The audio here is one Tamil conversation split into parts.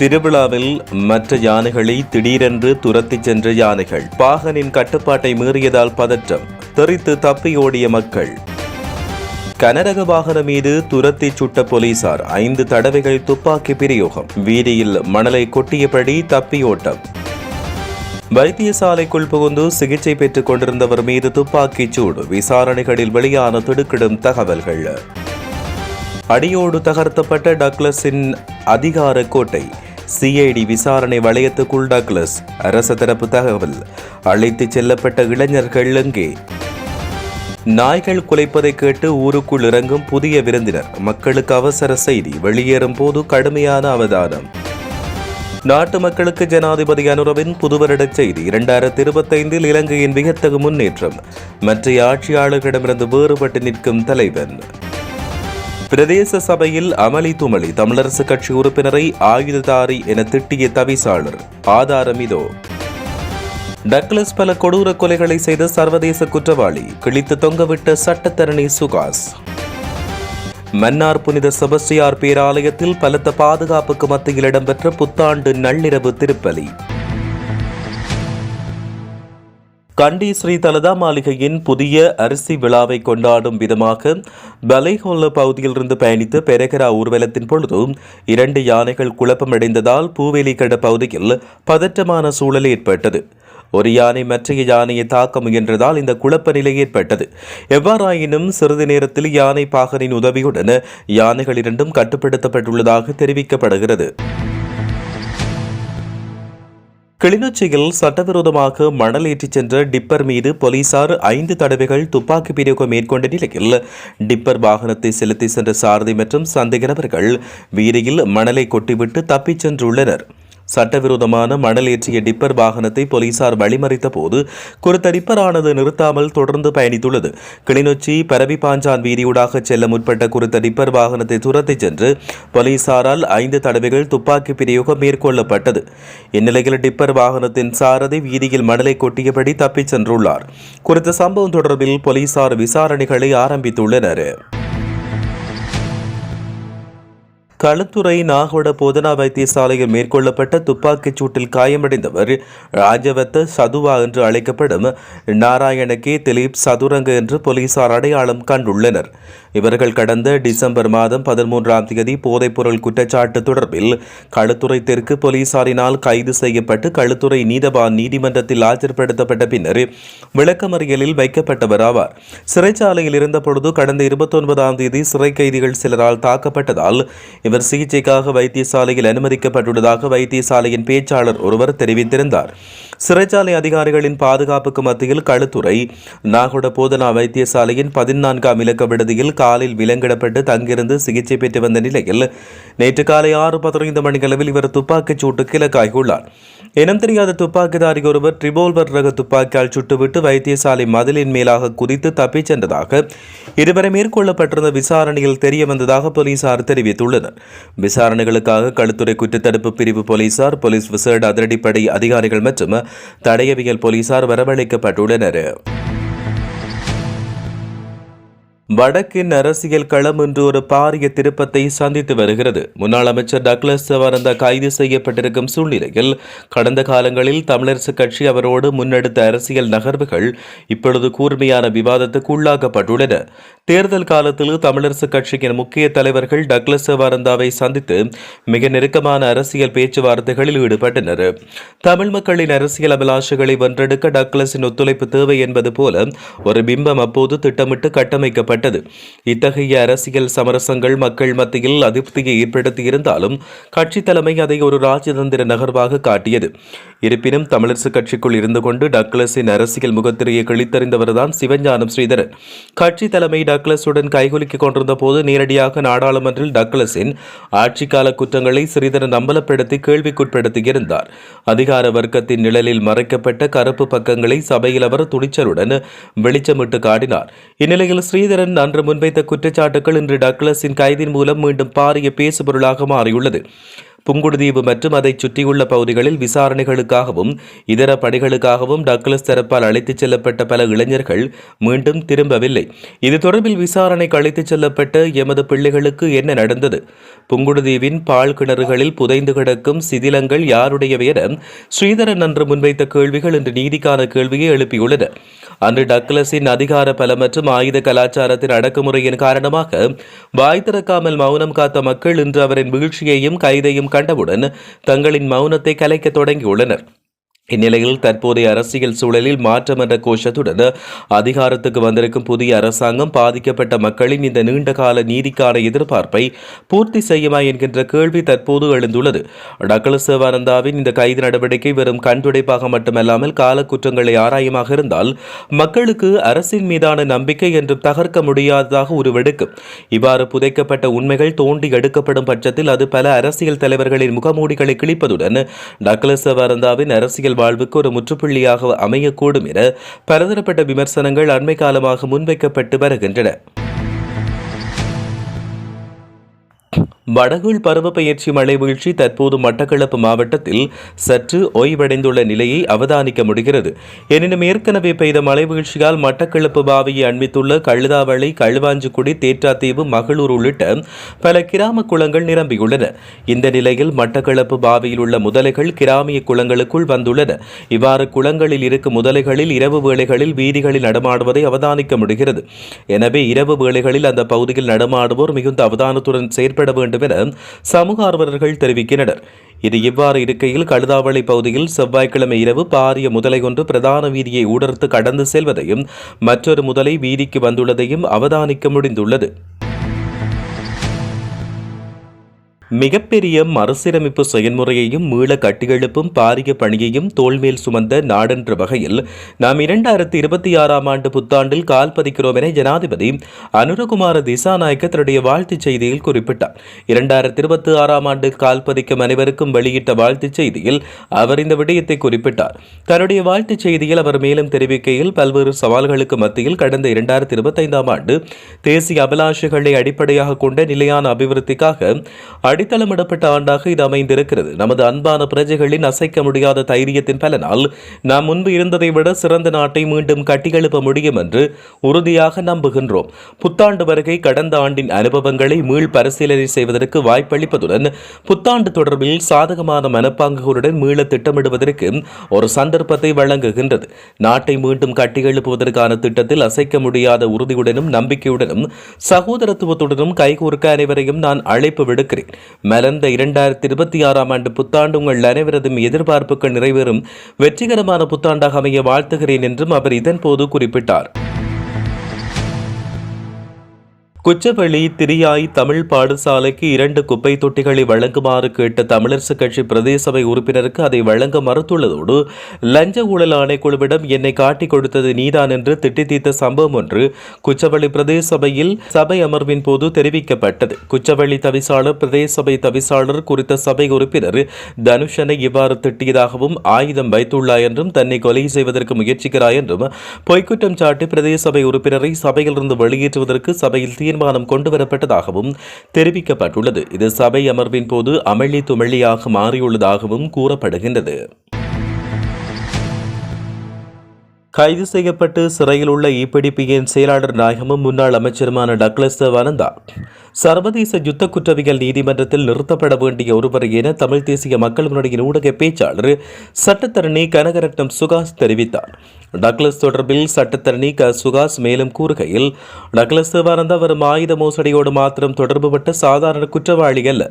திருவிழாவில் மற்ற யானைகளை திடீரென்று துரத்திச் சென்ற யானைகள் பாகனின் கட்டுப்பாட்டை மீறியதால் பதற்றம் தெரித்து தப்பியோடிய மக்கள். கனரக வாகனம் மீது துரத்தி சுட்ட போலீசார் ஐந்து தடவைகள் துப்பாக்கி பிரயோகம் வீதியில் மணலை கொட்டியபடி தப்பியோட்டம் வைத்தியசாலைக்குள் புகுந்து சிகிச்சை பெற்றுக் கொண்டிருந்தவர் மீது துப்பாக்கிச் சூடு விசாரணைகளில் வெளியான திடுக்கிடும் தகவல்கள். அடியோடு தகர்த்தப்பட்ட டக்ளஸின் அதிகார கோட்டை சிஐடி விசாரணை வளையத்துக்குள் டக்ளஸ். அரச தரப்பு தகவல். அழைத்துச் செல்லப்பட்ட இளைஞர்கள் எங்கே? நாய்கள் குலைப்பதை கேட்டு ஊருக்குள் இறங்கும் புதிய விருந்தினர். மக்களுக்கு அவசர செய்தி. வெளியேறும் போது கடுமையான அவதானம். நாட்டு மக்களுக்கு ஜனாதிபதி அனுரவின் புதுவருட செய்தி. இரண்டாயிரத்தி இருபத்தைந்தில் இலங்கையின் வியத்தகு முன்னேற்றம். மற்ற ஆட்சியாளர்களிடமிருந்து வேறுபட்டு நிற்கும் தலைவன். பிரதேச சபையில் அமளி துமளி தமிழரசு கட்சி உறுப்பினரை ஆயுததாரி என திட்டிய தவிசாளர். ஆதாரம் இதோ. டக்ளஸ் பல கொடூர கொலைகளை செய்த சர்வதேச குற்றவாளி கிழித்து தொங்கவிட்ட சட்டத்தரணி சுகாஸ். மன்னார் புனித செபஸ்டியார் பேராலயத்தில் பலத்த பாதுகாப்புக்கு மத்தியில் இடம்பெற்ற புத்தாண்டு நள்ளிரவு திருப்பலி. கண்டி ஸ்ரீ தலதா மாளிகையின் புதிய அரிசி விழாவை கொண்டாடும் விதமாக பலைஹொல்ல பகுதியிலிருந்து பயணித்த பெரகரா ஊர்வலத்தின் பொழுது இரண்டு யானைகள் குழப்பமடைந்ததால் பூவேலிக்கட பகுதியில் பதற்றமான சூழல் ஏற்பட்டது. ஒரு யானை மற்றைய யானையை தாக்க முயன்றதால் இந்த குழப்ப நிலை ஏற்பட்டது. எவ்வாறாயினும் சிறிது நேரத்தில் யானை பாகனின் உதவியுடன் யானைகள் இரண்டும் கட்டுப்படுத்தப்பட்டுள்ளதாக தெரிவிக்கப்படுகிறது. கிளிநொச்சியில் சட்டவிரோதமாக மணல் ஏற்றிச் சென்ற டிப்பர் மீது போலீசார் ஐந்து தடவைகள் துப்பாக்கி பிரயோகம் மேற்கொண்ட நிலையில் டிப்பர் வாகனத்தை செலுத்தி சென்ற சாரதி மற்றும் சந்தேக நபர்கள் வீதியில் மணலை கொட்டிவிட்டு தப்பிச் சென்றுள்ளனர். சட்டவிரோதமான மணல் ஏற்றிய டிப்பர் வாகனத்தை போலீசார் வழிமறித்த போது குறித்த டிப்பரானது நிறுத்தாமல் தொடர்ந்து பயணித்துள்ளது. கிளிநொச்சி பரவி பாஞ்சான் வீதியூடாக செல்ல முற்பட்ட குறித்த டிப்பர் வாகனத்தை துரத்திச் சென்று போலீசாரால் ஐந்து தடவைகள் துப்பாக்கி பிரயோகம் மேற்கொள்ளப்பட்டது. இந்நிலையில் டிப்பர் வாகனத்தின் சாரதி வீதியில் மணலை கொட்டியபடி தப்பிச் சென்றுள்ளார். குறித்த சம்பவம் தொடர்பில் போலீசார் விசாரணைகளை ஆரம்பித்துள்ளனர். களுத்துறை நாகவட போதனா வைத்தியசாலையில் மேற்கொள்ளப்பட்ட துப்பாக்கிச் சூட்டில் காயமடைந்தவர் ராஜவத்த சதுவா என்று அழைக்கப்படும் நாராயணகே திலீப் சதுரங்க என்று போலீசார் அடையாளம் கண்டுள்ளனர். இவர்கள் கடந்த டிசம்பர் மாதம் பதிமூன்றாம் தேதி போதைப்பொருள் குற்றச்சாட்டு தொடர்பில் களுத்துறை தெற்கு போலீசாரினால் கைது செய்யப்பட்டு களுத்துறை நீதவான் நீதிமன்றத்தில் ஆஜர்படுத்தப்பட்ட பின்னர் விளக்கமறியலில் வைக்கப்பட்டவர் ஆவார். சிறைச்சாலையில் இருந்தபொழுது கடந்த இருபத்தொன்பதாம் தேதி சிறை கைதிகள் சிலரால் தாக்கப்பட்டதால் இவர் சிகிச்சைக்காக வைத்தியசாலையில் அனுமதிக்கப்பட்டுள்ளதாக வைத்தியசாலையின் பேச்சாளர் ஒருவர் தெரிவித்திருந்தார். சிறைச்சாலை அதிகாரிகளின் பாதுகாப்புக்கு மத்தியில் களுத்துறை நாகோட போதனா வைத்தியசாலையின் பதினான்காம் இலக்க விடுதியில் காலில் விலங்கிடப்பட்டு தங்கிருந்து சிகிச்சை பெற்று வந்த நிலையில் நேற்று காலை ஆறு பதினைந்து மணியளவில் இவர் துப்பாக்கிச் சூட்டுக்கு இலக்காகியுள்ளார் இனம் தெரியாத துப்பாக்கிதாரி ஒருவர் ட்ரிபோல்வர் ரக துப்பாக்கியால் சுட்டுவிட்டு வைத்தியசாலை மதிலின் மேலாக குதித்து தப்பிச் சென்றதாக இதுவரை மேற்கொள்ளப்பட்டிருந்த விசாரணையில் தெரிய வந்ததாக போலீசார் தெரிவித்துள்ளனர். விசாரணைகளுக்காக களுத்துறை குற்றத்தடுப்பு பிரிவு போலீசார் போலீஸ் விசேட அதிரடிப்படை அதிகாரிகள் மற்றும் தடயவியல் போலீசார் வரவழைக்கப்பட்டுள்ளனர். வடக்கின் அரசியல் களம் இன்று ஒரு பாரிய திருப்பத்தை சந்தித்து வருகிறது. முன்னாள் அமைச்சர் டக்ளஸ் சவாரந்தா கைது செய்யப்பட்டிருக்கும் சூழ்நிலையில் கடந்த காலங்களில் தமிழரசு கட்சி அவரோடு முன்னெடுத்த அரசியல் நகர்வுகள் இப்பொழுது கூர்மையான விவாதத்துக்கு உள்ளாக்கப்பட்டுள்ளன. தேர்தல் காலத்தில் தமிழரசு கட்சியின் முக்கிய தலைவர்கள் டக்ளஸ் சவாரந்தாவை சந்தித்து மிக நெருக்கமான அரசியல் பேச்சுவார்த்தைகளில் ஈடுபட்டனர். தமிழ் மக்களின் அரசியல் அபிலாஷைகளை வென்றெடுக்க டக்ளஸின் ஒத்துழைப்பு தேவை என்பது போல ஒரு பிம்பம் அப்போது திட்டமிட்டு கட்டமைக்கப்பட்டது. இத்தகைய அரசியல் சமரசங்கள் மக்கள் மத்தியில் அதிருப்தியை ஏற்படுத்தியிருந்தாலும் கட்சி தலைமை அதை ஒரு ராஜதந்திர நகர்வாக காட்டியது. இருப்பினும் தமிழரசு கட்சிக்குள் இருந்து கொண்டு டக்ளஸின் அரசியல் முகத்திரையை கிழித்தறிந்தவர்தான் சிவஞானம் ஸ்ரீதரன். கட்சி தலைமை டக்ளஸுடன் கைகுலுக்கிக் கொண்டிருந்த போது நேரடியாக நாடாளுமன்றில் டக்ளஸின் ஆட்சிக்கால குற்றங்களை ஸ்ரீதரன் அம்பலப்படுத்தி கேள்விக்குட்படுத்தியிருந்தார். அதிகார வர்க்கத்தின் நிழலில் மறைக்கப்பட்ட கருப்பு பக்கங்களை சபையில் அவர் துணிச்சலுடன் வெளிச்சமிட்டு காட்டினார். இந்நிலையில் ஸ்ரீதரன் அன்று முன்வைத்த குற்றச்சாட்டுகள் இன்று டக்ளஸின் கைதின் மூலம் மீண்டும் பாரிய பேசுபொருளாக மாறியுள்ளது. புங்குடுதீவு மற்றும் அதைச் சுற்றியுள்ள பகுதிகளில் விசாரணைகளுக்காகவும் இதர பணிகளுக்காகவும் டக்ளஸ் தரப்பால் அழைத்துச் செல்லப்பட்ட பல இளைஞர்கள் மீண்டும் திரும்பவில்லை. இது தொடர்பில் விசாரணைக்கு அழைத்துச் செல்லப்பட்ட எமது பிள்ளைகளுக்கு என்ன நடந்தது? புங்குடுதீவின் பால் கிணறுகளில் புதைந்து கிடக்கும் சிதிலங்கள் யாருடையவை என ஸ்ரீதரன் அன்று முன்வைத்த கேள்விகள் இன்று நீதிக்கான கேள்வியை எழுப்பியுள்ளன. அன்று டக்ளஸின் அதிகார பல மற்றும் ஆயுத கலாச்சாரத்தின் அடக்குமுறையின் காரணமாக வாய் திறக்காமல் மௌனம் காத்த மக்கள் இன்று அவரின் வீழ்ச்சியையும் கைதையும் கண்டவுடன் தங்களின் மௌனத்தை கலைக்க தொடங்கியுள்ளனர். இந்நிலையில் தற்போதைய அரசியல் சூழலில் மாற்றம் என்ற கோஷத்துடன் அதிகாரத்துக்கு வந்திருக்கும் புதிய அரசாங்கம் பாதிக்கப்பட்ட மக்களின் இந்த நீண்டகால நீதிக்கான எதிர்பார்ப்பை பூர்த்தி செய்யுமா என்கின்ற கேள்வி தற்போது எழுந்துள்ளது. டக்ளஸ் சிவானந்தாவின் இந்த கைது நடவடிக்கை வெறும் கண்துடைப்பாக மட்டுமல்லாமல் கால குற்றங்களை ஆராயமாக இருந்தால் மக்களுக்கு அரசின் மீதான நம்பிக்கை என்றும் தகர்க்க முடியாததாக உருவெடுக்கும். இவ்வாறு புதைக்கப்பட்ட உண்மைகள் தோண்டி எடுக்கப்படும் பட்சத்தில் அது பல அரசியல் தலைவர்களின் முகமூடிகளை கிழிப்பதுடன் டக்ளஸ் சிவானந்தாவின் அரசியல் வாழ்வுக்கு ஒரு முற்றுப்புள்ளியாக அமையக்கூடும் என பலதரப்பட்ட விமர்சனங்கள் அண்மை காலமாக முன்வைக்கப்பட்டு வருகின்றன. வடகுள் பருவப்பெயர்ச்சி மழை வீழ்ச்சி தற்போது மட்டக்களப்பு மாவட்டத்தில் சற்று ஓய்வடைந்துள்ள நிலையை அவதானிக்க முடிகிறது. எனினும் ஏற்கனவே பெய்த மழை வீழ்ச்சியால் மட்டக்களப்பு பாவியை அண்மித்துள்ள கழுதாவளை களுவாஞ்சிக்குடி தேற்றாத்தீவு மகளூர் உள்ளிட்ட பல கிராம குளங்கள் நிரம்பியுள்ளன. இந்த நிலையில் மட்டக்களப்பு பாவியில் உள்ள முதலைகள் கிராமிய குளங்களுக்குள் வந்துள்ளன. இவ்வாறு குளங்களில் இருக்கும் முதலைகளில் இரவு வேளைகளில் வீதிகளில் நடமாடுவதை அவதானிக்க முடிகிறது. எனவே இரவு வேளைகளில் அந்த பகுதியில் நடமாடுவோர் மிகுந்த அவதானத்துடன் செயற்பட வேண்டும் வேண்டும் என சமூக ஆர்வலர்கள் தெரிவிக்கின்றனர். இது இவ்வாறு இருக்கையில் கழுதாவளை பகுதியில் செவ்வாய்க்கிழமை இரவு பாரிய முதலை ஒன்று பிரதான வீதியை ஊடர்த்து கடந்து செல்வதையும் மற்றொரு முதலை வீதிக்கு வந்துள்ளதையும் அவதானிக்க முடிந்துள்ளது. மிகப்பெரிய மறுசீரமைப்பு செயல்முறையையும் மீள கட்டியெழுப்பும் பாரிய பணியையும் தோல்மேல் சுமந்த நாடென்ற வகையில் நாம் இரண்டாயிரத்தி இருபத்தி ஆறாம் ஆண்டு புத்தாண்டில் கால் பதிக்கிறோம் என ஜனாதிபதி அனுரகுமார திசாநாயக்க தன்னுடைய வாழ்த்துச் செய்தியில் குறிப்பிட்டார். இரண்டாயிரத்தி இருபத்தி ஆறாம் ஆண்டு கால் பதிக்கும் அனைவருக்கும் வெளியிட்ட வாழ்த்துச் செய்தியில் அவர் இந்த விடயத்தை குறிப்பிட்டார். தன்னுடைய வாழ்த்துச் செய்தியில் அவர் மேலும் தெரிவிக்கையில் பல்வேறு சவால்களுக்கு மத்தியில் கடந்த இரண்டாயிரத்தி இருபத்தைந்தாம் ஆண்டு தேசிய அபிலாஷைகளை அடிப்படையாக கொண்ட நிலையான அபிவிருத்திக்காக அடித்தளமிடப்பட்ட ஆண்டாக இது அமைந்திருக்கிறது. நமது அன்பான பிரஜைகளின் அசைக்க முடியாத தைரியத்தின் பலனால் நாம் முன்பு இருந்ததை விட சிறந்த நாட்டை மீண்டும் கட்டியெழுப்ப முடியும் என்று உறுதியாக நம்புகின்றோம். புத்தாண்டு வருகை கடந்த ஆண்டின் அனுபவங்களை மீள் பரிசீலனை செய்வதற்கு வாய்ப்பளிப்பதுடன் புத்தாண்டு தொடர்பில் சாதகமான மனப்பாங்குகளுடன் மீள திட்டமிடுவதற்கு ஒரு சந்தர்ப்பத்தை வழங்குகின்றது. நாட்டை மீண்டும் கட்டியெழுப்புவதற்கான திட்டத்தில் அசைக்க முடியாத உறுதியுடனும் நம்பிக்கையுடனும் சகோதரத்துவத்துடனும் கைகோர்க்க அனைவரையும் நான் அழைப்பு விடுக்கிறேன். மலர்ந்த இரண்டாயிரத்தி இருபத்தி ஆறாம் ஆண்டு புத்தாண்டு உங்கள் அனைவரதும் எதிர்பார்ப்புகள் நிறைவேறும். வெற்றிகரமான புத்தாண்டாக அமைய வாழ்த்துகிறேன் என்றும் அவர் இதன்போது குறிப்பிட்டார். குச்சவெளி திரியாய் தமிழ் பாடசாலைக்கு இரண்டு குப்பை தொட்டிகளை வழங்குமாறு கேட்ட தமிழரசு கட்சி பிரதேசபை உறுப்பினருக்கு அதை வழங்க மறுத்துள்ளதோடு லஞ்ச ஊழல் ஆணைக்குழுவிடம் என்னை காட்டிக் கொடுத்தது நீதான் என்று திட்டித்தீர்த்த சம்பவம் ஒன்று குச்சவெளி பிரதேசபையில் சபை அமர்வின் போது தெரிவிக்கப்பட்டது. குச்சவெளி தவிசாளர் பிரதேசபை தவிசாளர் குறித்த சபை உறுப்பினர் தனுஷனை இவ்வாறு திட்டியதாகவும் ஆயுதம் வைத்துள்ளாய் என்றும் தன்னை கொலை செய்வதற்கு முயற்சிக்கிறாய் என்றும் பொய்க்குற்றம் சாட்டி பிரதேசபை உறுப்பினரை சபையிலிருந்து வெளியேற்றுவதற்கு சபையில் தீர்மானம் தீர்மானம் கொண்டுவரப்பட்டதாகவும் தெரிவிக்கப்பட்டுள்ளது. இது சபை அமர்வின் போது அமளி துமளியாக மாறியுள்ளதாகவும் கூறப்படுகின்றது. கைது செய்யப்பட்டு சிறையில் உள்ள இபிடிபியின் செயலாளர் நாயகமும் முன்னாள் அமைச்சருமான டக்ளஸ் வனந்தா சர்வதேச யுத்த குற்றவியல் நீதிமன்றத்தில் நிறுத்தப்பட வேண்டிய ஒருவர் என தமிழ் தேசிய மக்கள் முன்னணியின் ஊடக பேச்சாளர் சட்டத்தரணி கனகரட்னம் சுகாஸ் தெரிவித்தார். டக்ளஸ் தொடர்பில் சட்டத்தரணி க. சுகாஸ் மேலும் கூறுகையில் டக்ளஸ் சிவானந்தா வரும் ஆயுத மோசடியோடு மாத்திரம் தொடர்புபட்ட சாதாரண குற்றவாளி அல்ல.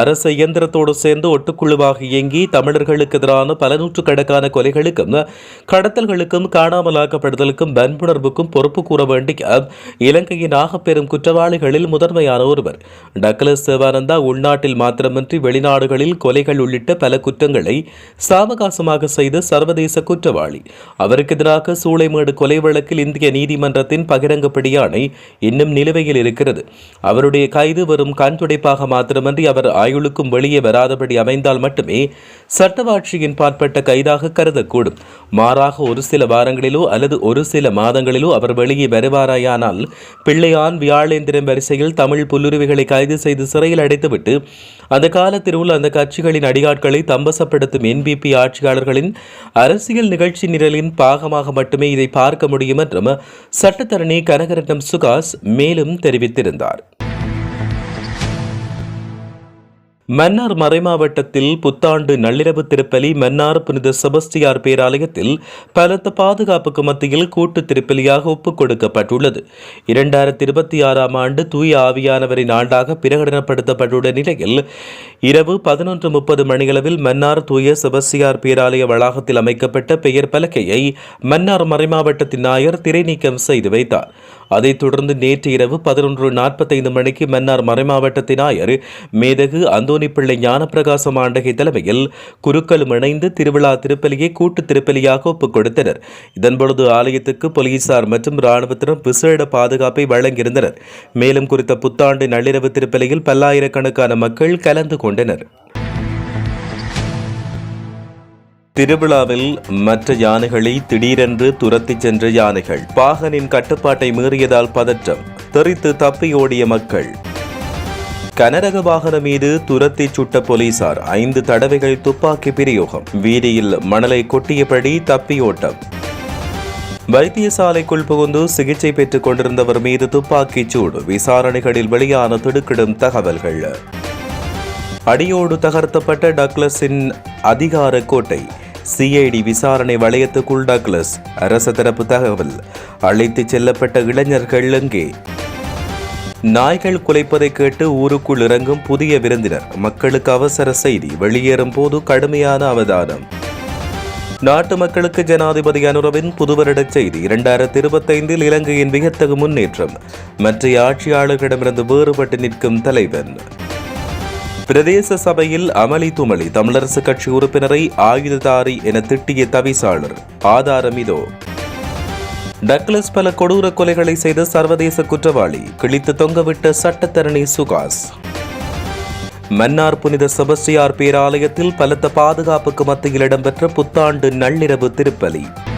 அரசு இயந்திரத்தோடு சேர்ந்து ஒட்டுக்குழுவாக இயங்கி தமிழர்களுக்கு எதிரான பல நூற்றுக்கணக்கான கொலைகளுக்கும் கடத்தல்களுக்கும் காணாமலாக்கப்படுதலுக்கும் வன்புணர்வுக்கும் பொறுப்பு கூற வேண்டிய இலங்கையின் ஆகப்பெரும் குற்றவாளிகளில் முதன்மையான ஒருவர். டக்ளஸ் சிவானந்தா உள்நாட்டில் மாத்திரமின்றி வெளிநாடுகளில் கொலைகள் உள்ளிட்ட பல குற்றங்களை சாவகாசமாக செய்த சர்வதேச குற்றவாளி. அவருக்கு எதிராக சூளைமேடு கொலை வழக்கில் இந்திய நீதிமன்றத்தின் பகிரங்க பிடியாணை இன்னும் நிலுவையில் இருக்கிறது. அவருடைய கைது வரும் கண் துடைப்பாக மாத்திரமன்றி அவர் ஆயுளுக்கும் வெளியே வராதபடி அமைந்தால் மட்டுமே சட்டவாட்சியின் பாற்பட்ட கைதாக கருதக்கூடும். மாறாக ஒரு சில வாரங்களிலோ அல்லது ஒரு சில மாதங்களிலோ அவர் வெளியே வருவாராயானால் பிள்ளையான் வியாழேந்திரம் வரிசையில் தமிழ் புல்லுருவிகளை கைது செய்து சிறையில் அடைத்துவிட்டு அந்த காலத்தில் உள்ள அந்த கட்சிகளின் அடியாட்களை தம்பசப்படுத்தும் என்பிபி ஆட்சியாளர்களின் அரசியல் நிகழ்ச்சி நிரலின் பாகமாக மட்டுமே இதை பார்க்க முடியும் என்றும் சட்டத்தரணி கனகரட்னம் சுகாஸ் மேலும் தெரிவித்திருந்தார். மன்னார் மறைமாவட்டத்தில் புத்தாண்டு நள்ளிரவு திருப்பலி மன்னார் புனித செபஸ்டியார் பேராலயத்தில் பலத்த பாதுகாப்புக்கு மத்தியில் கூட்டு திருப்பலியாக ஒப்புக் கொடுக்கப்பட்டுள்ளது. இரண்டாயிரத்தி இருபத்தி ஆறாம் ஆண்டு தூய ஆவியானவரின் ஆண்டாக பிரகடனப்படுத்தப்பட்டுள்ள நிலையில் இரவு பதினொன்று முப்பது மணியளவில் மன்னார் தூய செபஸ்டியார் பேராலய வளாகத்தில் அமைக்கப்பட்ட பெயர் பலகையை மன்னார் மறைமாவட்டத்தின் நாயர் திரைநீக்கம் செய்து வைத்தார். அதைத் தொடர்ந்து நேற்று இரவு பதினொன்று நாற்பத்தைந்து மணிக்கு மன்னார் மறைமாவட்டத்தின் ஆயர் மேதகு அந்தோனி பிள்ளை ஞானப்பிரகாசம் ஆண்டகை தலைமையில் குருக்களும் இணைந்து திருவிழா திருப்பலியை கூட்டு திருப்பலியாக ஒப்புக் கொடுத்தனர். இதன்பொழுது ஆலயத்துக்கு போலீசார் மற்றும் இராணுவத்தினர் விசேட பாதுகாப்பை வழங்கியிருந்தனர். மேலும் குறித்த புத்தாண்டு நள்ளிரவு திருப்பலியில் பல்லாயிரக்கணக்கான மக்கள் கலந்து கொண்டனர். திருவிழாவில் மற்ற யானைகளை திடீரென்று துரத்திச் சென்ற யானைகள். பாகனின் கட்டுப்பாட்டை மீறியதால் பதற்றம். தெரித்து தப்பியோடிய மக்கள். கனரக வாகனம் மீது துரத்தி சுட்ட போலீசார் ஐந்து தடவைகள் துப்பாக்கி பிரயோகம். வீதியில் மணலை கொட்டியபடி தப்பியோட்டம் வைத்தியசாலைக்குள் புகுந்து சிகிச்சை பெற்றுக் கொண்டிருந்தவர் மீது துப்பாக்கிச் சூடு. விசாரணைகளில் வெளியான திடுக்கிடும் தகவல்கள். அடியோடு தகர்த்தப்பட்ட டக்ளஸின் அதிகார கோட்டை. சிஐடி விசாரணை வளையத்துக்குள் டக்ளஸ். அரச தரப்பு தகவல். அழைத்துச் செல்லப்பட்ட இளைஞர்கள் எங்கே? நாய்கள் குலைப்பதை கேட்டு ஊருக்குள் இறங்கும் புதிய விருந்தினர். மக்களுக்கு அவசர செய்தி. வெளியேறும் போது கடுமையான அவதானம். நாட்டு மக்களுக்கு ஜனாதிபதி அனுரவின் புதுவருட செய்தி. இரண்டாயிரத்தி இருபத்தைந்தில் இலங்கையின் வியத்தகு முன்னேற்றம். மற்ற ஆட்சியாளர்களிடமிருந்து வேறுபட்டு நிற்கும் தலைவன். பிரதேச சபையில் அமளி துமளி தமிழரசு கட்சி உறுப்பினரை ஆயுததாரி என திட்டிய தவிசாளர். ஆதாரம் இதோ. டக்ளஸ் பல கொடூர கொலைகளை செய்த சர்வதேச குற்றவாளி கிழித்து தொங்கவிட்ட சட்டத்தரணி சுகாஸ். மன்னார் புனித செபஸ்டியார் பேராலயத்தில் பலத்த பாதுகாப்புக்கு மத்தியில் இடம்பெற்ற புத்தாண்டு நள்ளிரவு திருப்பலி.